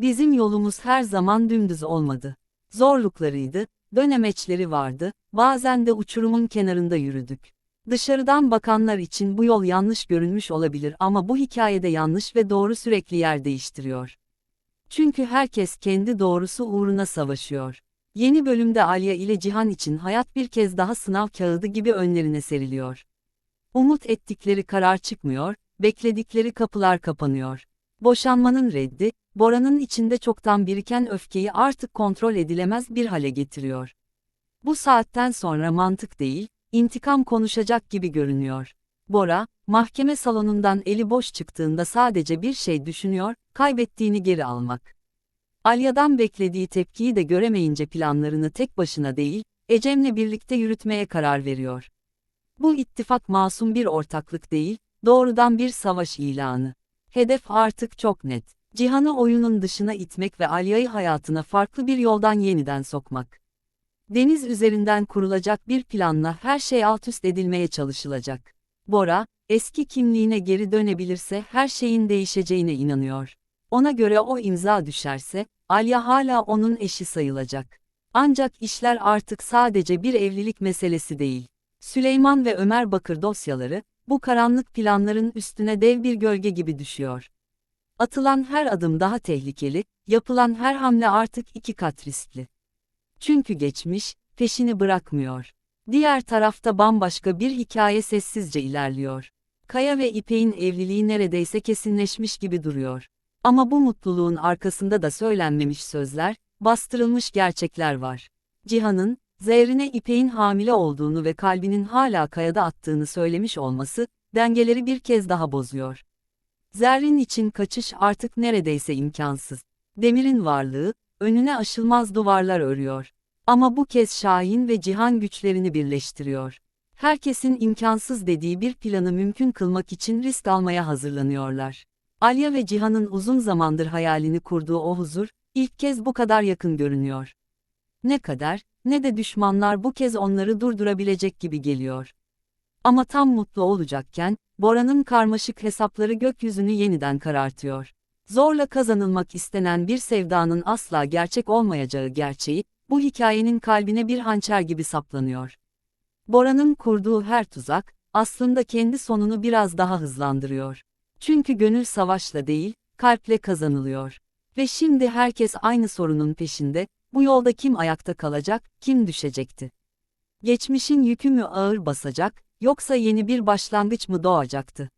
Bizim yolumuz her zaman dümdüz olmadı. Zorluklarıydı, dönemeçleri vardı, bazen de uçurumun kenarında yürüdük. Dışarıdan bakanlar için bu yol yanlış görünmüş olabilir ama bu hikayede yanlış ve doğru sürekli yer değiştiriyor. Çünkü herkes kendi doğrusu uğruna savaşıyor. Yeni bölümde Alya ile Cihan için hayat bir kez daha sınav kağıdı gibi önlerine seriliyor. Umut ettikleri karar çıkmıyor, bekledikleri kapılar kapanıyor. Boşanmanın reddi, Bora'nın içinde çoktan biriken öfkeyi artık kontrol edilemez bir hale getiriyor. Bu saatten sonra mantık değil, intikam konuşacak gibi görünüyor. Bora, mahkeme salonundan eli boş çıktığında sadece bir şey düşünüyor, kaybettiğini geri almak. Alya'dan beklediği tepkiyi de göremeyince planlarını tek başına değil, Ecem'le birlikte yürütmeye karar veriyor. Bu ittifak masum bir ortaklık değil, doğrudan bir savaş ilanı. Hedef artık çok net. Cihan'ı oyunun dışına itmek ve Alya'yı hayatına farklı bir yoldan yeniden sokmak. Deniz üzerinden kurulacak bir planla her şey alt üst edilmeye çalışılacak. Bora, eski kimliğine geri dönebilirse her şeyin değişeceğine inanıyor. Ona göre o imza düşerse, Alya hala onun eşi sayılacak. Ancak işler artık sadece bir evlilik meselesi değil. Süleyman ve Ömer Bakır dosyaları, bu karanlık planların üstüne dev bir gölge gibi düşüyor. Atılan her adım daha tehlikeli, yapılan her hamle artık iki kat riskli. Çünkü geçmiş, peşini bırakmıyor. Diğer tarafta bambaşka bir hikaye sessizce ilerliyor. Kaya ve İpek'in evliliği neredeyse kesinleşmiş gibi duruyor. Ama bu mutluluğun arkasında da söylenmemiş sözler, bastırılmış gerçekler var. Cihan'ın, Zerrin'e İpek'in hamile olduğunu ve kalbinin hala kayada attığını söylemiş olması, dengeleri bir kez daha bozuyor. Zerrin için kaçış artık neredeyse imkansız. Demir'in varlığı, önüne aşılmaz duvarlar örüyor. Ama bu kez Şahin ve Cihan güçlerini birleştiriyor. Herkesin imkansız dediği bir planı mümkün kılmak için risk almaya hazırlanıyorlar. Alya ve Cihan'ın uzun zamandır hayalini kurduğu o huzur, ilk kez bu kadar yakın görünüyor. Ne kadar, ne de düşmanlar bu kez onları durdurabilecek gibi geliyor. Ama tam mutlu olacakken, Bora'nın karmaşık hesapları gökyüzünü yeniden karartıyor. Zorla kazanılmak istenen bir sevdanın asla gerçek olmayacağı gerçeği, bu hikayenin kalbine bir hançer gibi saplanıyor. Bora'nın kurduğu her tuzak, aslında kendi sonunu biraz daha hızlandırıyor. Çünkü gönül savaşla değil, kalple kazanılıyor. Ve şimdi herkes aynı sorunun peşinde, bu yolda kim ayakta kalacak, kim düşecekti? Geçmişin yükü mü ağır basacak, yoksa yeni bir başlangıç mı doğacaktı?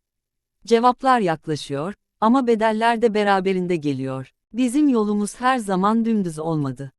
Cevaplar yaklaşıyor, ama bedeller de beraberinde geliyor. Bizim yolumuz her zaman dümdüz olmadı.